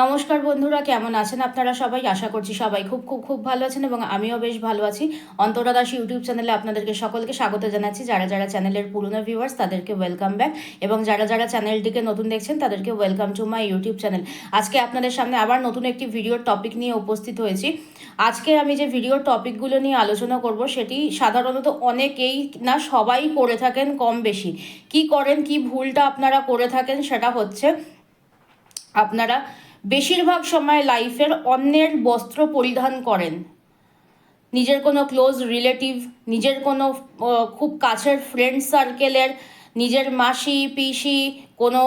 নমস্কার বন্ধুরা, কেমন আছেন আপনারা সবাই? আশা করছি সবাই খুব খুব খুব ভালো আছেন এবং আমিও বেশ ভালো আছি। অন্তরা দাস ইউটিউব চ্যানেলে আপনাদেরকে সকলকে স্বাগত জানাচ্ছি। যারা যারা চ্যানেলের পুরনো ভিউয়ার্স তাদেরকে ওয়েলকাম ব্যাক এবং যারা যারা চ্যানেলটিকে নতুন দেখছেন, তাদেরকে welcome to my YouTube channel আজকে আপনাদের সামনে আবার নতুন একটি ভিডিওর টপিক নিয়ে উপস্থিত হয়েছি। আজকে আমি যে ভিডিওর টপিকগুলো নিয়ে আলোচনা করব, সেটি সাধারণত অনেকেই না, সবাই করে থাকেন কম বেশি। কি করেন, কি ভুলটা আপনারা করে থাকেন, সেটা হচ্ছে আপনারা বেশিরভাগ সময় লাইফের অন্যের বস্ত্র পরিধান করেন। নিজের কোনো ক্লোজ রিলেটিভ নিজের কোনো খুব কাছের ফ্রেন্ড সার্কেলের নিজের মাসি, পিসি, কোনো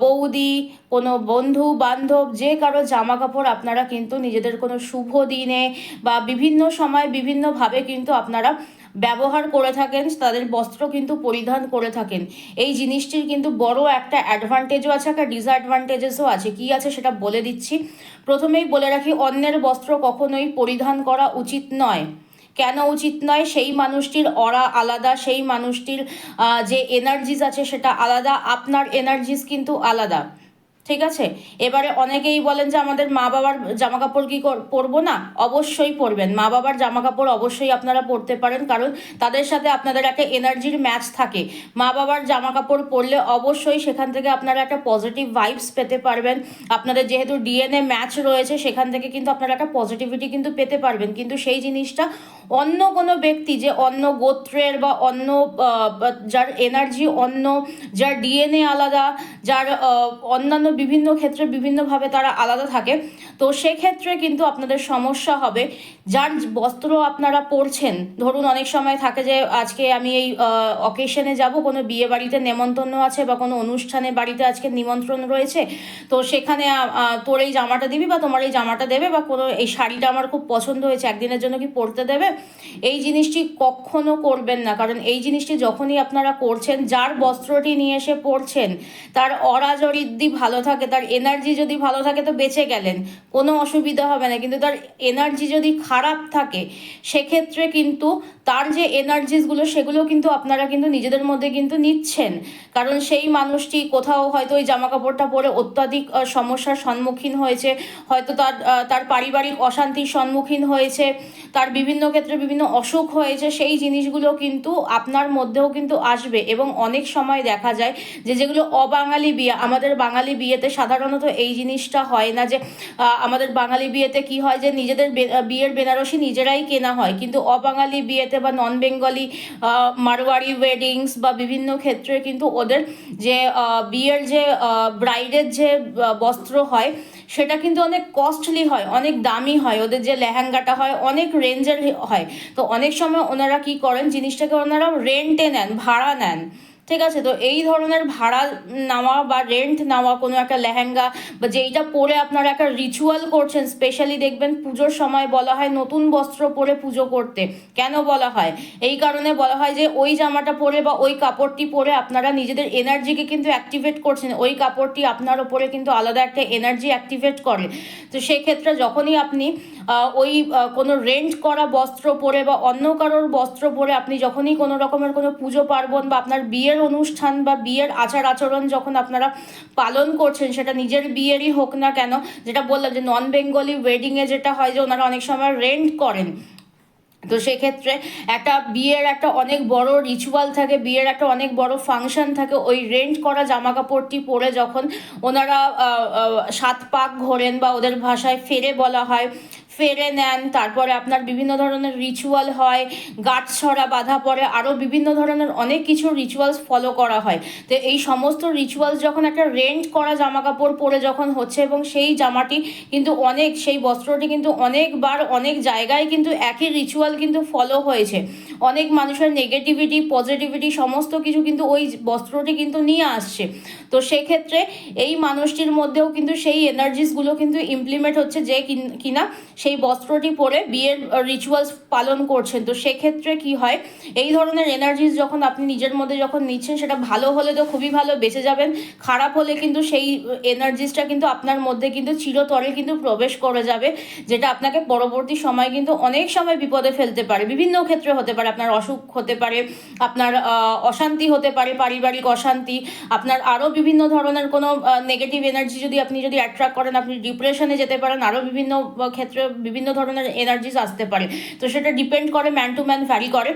বৌদি, কোনো বন্ধু, বান্ধব, যে কারও জামা কাপড় আপনারা কিন্তু নিজেদের কোনো শুভ দিনে বা বিভিন্ন সময় বিভিন্নভাবে কিন্তু আপনারা ব্যবহার করে থাকেন, তাদের বস্ত্র কিন্তু পরিধান করে থাকেন। এই জিনিসটির কিন্তু বড় একটা অ্যাডভান্টেজও আছে, একটা ডিসঅ্যাডভান্টেজেসও আছে। কি আছে সেটা বলে দিচ্ছি। প্রথমেই বলে রাখি, অন্যের বস্ত্র কখনোই পরিধান করা উচিত নয়। কেন উচিত নয়? সেই মানুষটির অরা আলাদা, সেই মানুষটির যে এনার্জিস আছে সেটা আলাদা, আপনার এনার্জিস কিন্তু আলাদা। ঠিক আছে? এবারে অনেকেই বলেন যে আমাদের মা বাবার জামা কাপড় কি পরবো না? অবশ্যই পরবেন। মা বাবার জামা কাপড় অবশ্যই আপনারা পরতে পারেন, কারণ তাদের সাথে আপনাদের একটা এনার্জির ম্যাচ থাকে। মা বাবার জামা কাপড় পরলে অবশ্যই সেখান থেকে আপনারা একটা পজিটিভ ভাইবস পেতে পারবেন। আপনাদের যেহেতু ডিএনএ ম্যাচ রয়েছে, সেখান থেকে কিন্তু আপনারা একটা পজিটিভিটি কিন্তু পেতে পারবেন। কিন্তু সেই জিনিসটা অন্য কোনো ব্যক্তি যে অন্য গোত্রের বা অন্য যার এনার্জি অন্য, যার ডিএনএ আলাদা, যার অন্যান্য বিভিন্ন ক্ষেত্রে বিভিন্নভাবে তারা আলাদা থাকে। তো সেক্ষেত্রে কিন্তু আপনাদের সমস্যা হবে। যার বস্ত্র আপনারা পরছেন, ধরুন অনেক সময় থাকে যে, আজকে আমি এই অকেশনে যাব, কোনো বিয়ে বাড়িতে নেমন্তন্ন আছে বা কোনো অনুষ্ঠানে বাড়িতে আজকে নিমন্ত্রণ রয়েছে, তো সেখানে তোর এই জামাটা দিবি বা তোমার এই জামাটা দেবে বা কোনো, এই শাড়িটা আমার খুব পছন্দ হয়েছে, একদিনের জন্য কি পরতে দেবে? এই জিনিসটি কখনো করবেন না, কারণ এই জিনিসটি যখনই আপনারা করছেন, যার বস্ত্রটি নিয়ে এসে পরছেন, তার অরাজরিদ্দি ভালো থাকে, তার এনার্জি যদি ভালো থাকে তো বেঁচে গেলেন, কোনো অসুবিধা হবে না। কিন্তু তার এনার্জি যদি খারাপ থাকে, সেক্ষেত্রে কিন্তু তার যে এনার্জিসগুলো সেগুলো কিন্তু আপনারা কিন্তু নিজেদের মধ্যে কিন্তু নিচ্ছেন। কারণ সেই মানুষটি কোথাও হয়তো ওই জামা কাপড়টা পরে অত্যাধিক সমস্যার সম্মুখীন হয়েছে, হয়তো তার তার পারিবারিক অশান্তির সম্মুখীন হয়েছে, তার বিভিন্ন ক্ষেত্রে বিভিন্ন অসুখ হয়েছে, সেই জিনিসগুলো কিন্তু আপনার মধ্যেও কিন্তু আসবে। এবং অনেক সময় দেখা যায় যে যেগুলো অবাঙালি বিয়ে, আমাদের বাঙালি বিয়েতে সাধারণত এই জিনিসটা হয় না যে আমাদের বাঙালি বিয়েতে কি হয় যে, নিজেদের বিয়ের বেনারসি নিজেরাই কেনা হয়। কিন্তু অবাঙালি বিয়েতে বা নন বেঙ্গলি মারোয়ারি ওয়েডিংস বা বিভিন্ন ক্ষেত্রে কিন্তু ওদের যে বিয়ের যে ব্রাইডের যে বস্ত্র হয়, সেটা কিন্তু অনেক কস্টলি হয়, অনেক দামি হয়। ওদের যে লেহেঙ্গাটা হয়, অনেক রেঞ্জের হয়। তো অনেক সময় ওনারা কি করেন, জিনিসটাকে ওনারা রেন্টে নেন, ভাড়া নেন। ঠিক আছে? তো এই ধরনের ভাড়া নেওয়া বা রেন্ট নেওয়া, কোনো একটা লেহেঙ্গা বা যেইটা পরে আপনারা একটা রিচুয়াল করছেন স্পেশালি দেখবেন পুজোর সময় বলা হয় নতুন বস্ত্র পরে পুজো করতে। কেন বলা হয়? এই কারণে বলা হয় যে ওই জামাটা পরে বা ওই কাপড়টি পরে আপনারা নিজেদের এনার্জিকে কিন্তু অ্যাক্টিভেট করছেন। ওই কাপড়টি আপনার ওপরে কিন্তু আলাদা একটা এনার্জি অ্যাক্টিভেট করে। তো সেক্ষেত্রে যখনই আপনি ওই কোনো রেন্ট করা বস্ত্র পরে বা অন্য কারোর বস্ত্র পরে আপনি যখনই কোনো রকমের কোনো পুজো পার্বণ বা আপনার বিয়ের অনুষ্ঠান বা বিয়ের আচার আচরণ যখন আপনারা পালন করছেন, সেটা নিজের বিয়েরই হোক না কেন, যেটা বললাম যে নন বেঙ্গলি ওয়েডিংয়ে যেটা হয় যে ওনারা অনেক সময় রেন্ট করেন। তো সেক্ষেত্রে একটা বিয়ের একটা অনেক বড় রিচুয়াল থাকে, বিয়ের একটা অনেক বড় ফাংশন থাকে, ওই রেন্ট করা জামা কাপড়টি পরে যখন ওনারা সাত পাক ঘোরেন বা ওদের ভাষায় ফেরে বলা হয় ফেরে নেন, তারপরে আপনার বিভিন্ন ধরনের রিচুয়াল হয় গাছ ছড়া বাঁধা পড়ে, আরও বিভিন্ন ধরনের অনেক কিছু রিচুয়ালস ফলো করা হয়। তো এই সমস্ত রিচুয়ালস যখন একটা রেন্ট করা জামা কাপড় পরে যখন হচ্ছে এবং সেই জামাটি কিন্তু অনেক, সেই বস্ত্রটি কিন্তু অনেকবার, অনেক জায়গায় কিন্তু একই রিচুয়াল কিন্তু ফলো হয়েছে। অনেক মানুষের নেগেটিভিটি পজিটিভিটি সমস্ত কিছু কিন্তু ওই বস্ত্রটি কিন্তু নিয়ে আসছে। তো সেক্ষেত্রে এই মানুষটির মধ্যেও কিন্তু সেই এনার্জিসগুলো কিন্তু ইমপ্লিমেন্ট হচ্ছে যে কিন- সেই বস্ত্রটি পরে বিয়ের রিচুয়ালস পালন করছেন। তো সেক্ষেত্রে কি হয়, এই ধরনের এনার্জিস যখন আপনি নিজের মধ্যে যখন নিচ্ছেন, সেটা ভালো হলে তো খুবই ভালো, বেঁচে যাবেন। খারাপ হলে কিন্তু সেই এনার্জিসটা কিন্তু আপনার মধ্যে কিন্তু চিরতরে কিন্তু প্রবেশ করে যাবে, যেটা আপনাকে পরবর্তী সময় কিন্তু অনেক সময় বিপদে ফেলতে পারে। বিভিন্ন ক্ষেত্রে হতে পারে। আপনার অসুখ হতে পারে, আপনার অশান্তি হতে পারে, পারিবারিক অশান্তি, আপনার আরও বিভিন্ন ধরনের কোনো নেগেটিভ এনার্জি যদি আপনি যদি অ্যাট্রাক্ট করেন, আপনি ডিপ্রেশনে যেতে পারেন আরও বিভিন্ন ক্ষেত্রে বিভিন্ন ধরনের এনার্জিস আসতে পারে। তো সেটা ডিপেন্ড করে ম্যান টু ম্যান ভ্যারি করে।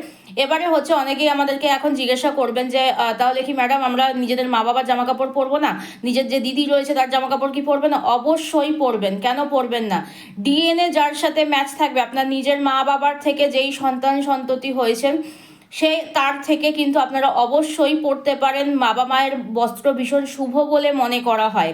এবারে হচ্ছে অনেকেই আমাদেরকে এখন জিজ্ঞাসা করবেন যে তাহলে কি ম্যাডাম আমরা নিজেদের মা বাবার জামা কাপড় পরবো না? নিজের যে দিদি রয়েছে তার জামা কাপড় কি পরবে না? অবশ্যই পরবেন। কেন পরবেন না? ডিএনএ যার সাথে ম্যাচ থাকবে, আপনার নিজের মা বাবার থেকে যেই সন্তান সন্ততি হয়েছেন সে তার থেকে কিন্তু আপনারা অবশ্যই পড়তে পারেন। বাবা মায়ের বস্ত্র ভীষণ শুভ বলে মনে করা হয়।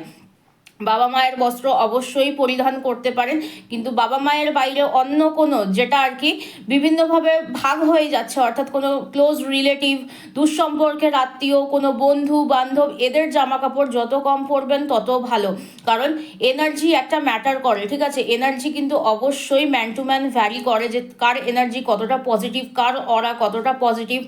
বাবা মায়ের বস্ত্র অবশ্যই পরিধান করতে পারেন, কিন্তু বাবা মায়ের বাইরে অন্য কোনো যেটা আর কি বিভিন্নভাবে ভাগ হয়ে যাচ্ছে, অর্থাৎ কোনো ক্লোজ রিলেটিভ দুঃসম্পর্কের আত্মীয়, কোনো বন্ধু, বান্ধব, এদের জামা কাপড় যত কম পরবেন তত ভালো। কারণ এনার্জি একটা ম্যাটার করে, ঠিক আছে? এনার্জি কিন্তু অবশ্যই ম্যান টু ম্যান ভ্যারি করে যে কার এনার্জি কতটা পজিটিভ কার অরা কতটা পজিটিভ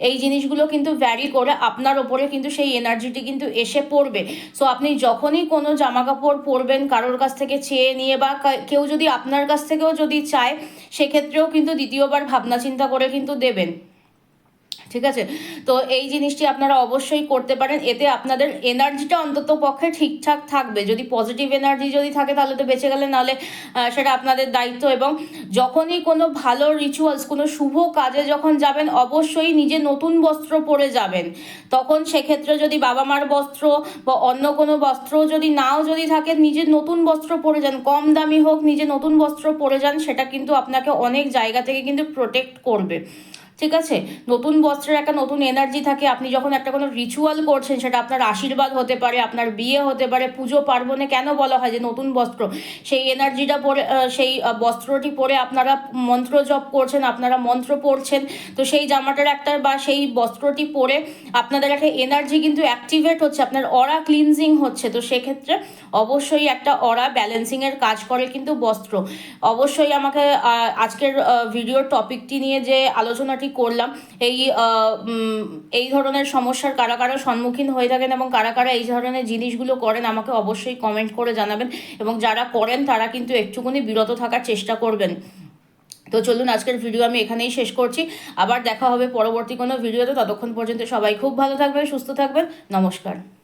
এই জিনিসগুলো কিন্তু ভ্যারি করে আপনার ওপরে কিন্তু সেই এনার্জিটি কিন্তু এসে পড়বে। সো আপনি যখনই কোনো জামা কাপড় পরবেন কারোর কাছ থেকে চেয়ে নিয়ে বা কেউ যদি আপনার কাছ থেকেও যদি চায়, সেক্ষেত্রেও কিন্তু দ্বিতীয়বার ভাবনা চিন্তা করে কিন্তু দেবেন। ঠিক আছে? তো এই জিনিসটি আপনারা অবশ্যই করতে পারেন। এতে আপনাদের এনার্জিটা অন্তত পক্ষে ঠিকঠাক থাকবে। যদি পজিটিভ এনার্জি যদি থাকে, তাহলে তো বেঁচে গেলে নাহলে সেটা আপনাদের দায়িত্ব এবং যখনই কোনো ভালো রিচুয়ালস কোনো শুভ কাজে যখন যাবেন, অবশ্যই নিজে নতুন বস্ত্র পরে যাবেন। তখন সেক্ষেত্রে যদি বাবা মার বস্ত্র বা অন্য কোনো বস্ত্র যদি নাও যদি থাকে, নিজে নতুন বস্ত্র পরে যান। কম দামি হোক, নিজে নতুন বস্ত্র পরে যান, সেটা কিন্তু আপনাকে অনেক জায়গা থেকে কিন্তু প্রোটেক্ট করবে। ঠিক আছে? নতুন বস্ত্রের একটা নতুন এনার্জি থাকে, আপনি যখন একটা কোনো রিচুয়াল করছেন, সেটা আপনার আশীর্বাদ হতে পারে, আপনার বিয়ে হতে পারে, পুজো পার্বণে কেন বলা হয় যে নতুন বস্ত্র? সেই এনার্জিটা পরে সেই বস্ত্রটি পরে আপনারা মন্ত্র জপ করছেন, আপনারা মন্ত্র পড়ছেন, তো সেই জামাটার একটা বা সেই বস্ত্রটি পরে আপনাদের একটা এনার্জি কিন্তু অ্যাক্টিভেট হচ্ছে, আপনার অরা ক্লিনজিং হচ্ছে, তো সেক্ষেত্রে অবশ্যই একটা অরা ব্যালেন্সিংয়ের কাজ করে কিন্তু বস্ত্র। অবশ্যই আমাকে আজকের ভিডিওর টপিকটি নিয়ে যে আলোচনাটি করলাম। এই এই ধরনের সমস্যার কারা কারা সম্মুখীন হয়ে থাকেন এবং কারা কারা এই ধরনের জিনিসগুলো করেন, আমাকে অবশ্যই কমেন্ট করে জানাবেন। এবং যারা করেন, তারা কিন্তু একটুকুনি বিরত থাকার চেষ্টা করবেন। তো চলুন, আজকের ভিডিও আমি এখানেই শেষ করছি। আবার দেখা হবে পরবর্তী কোনো ভিডিওতে ততক্ষণ পর্যন্ত সবাই খুব ভালো থাকবেন, সুস্থ থাকবেন। নমস্কার।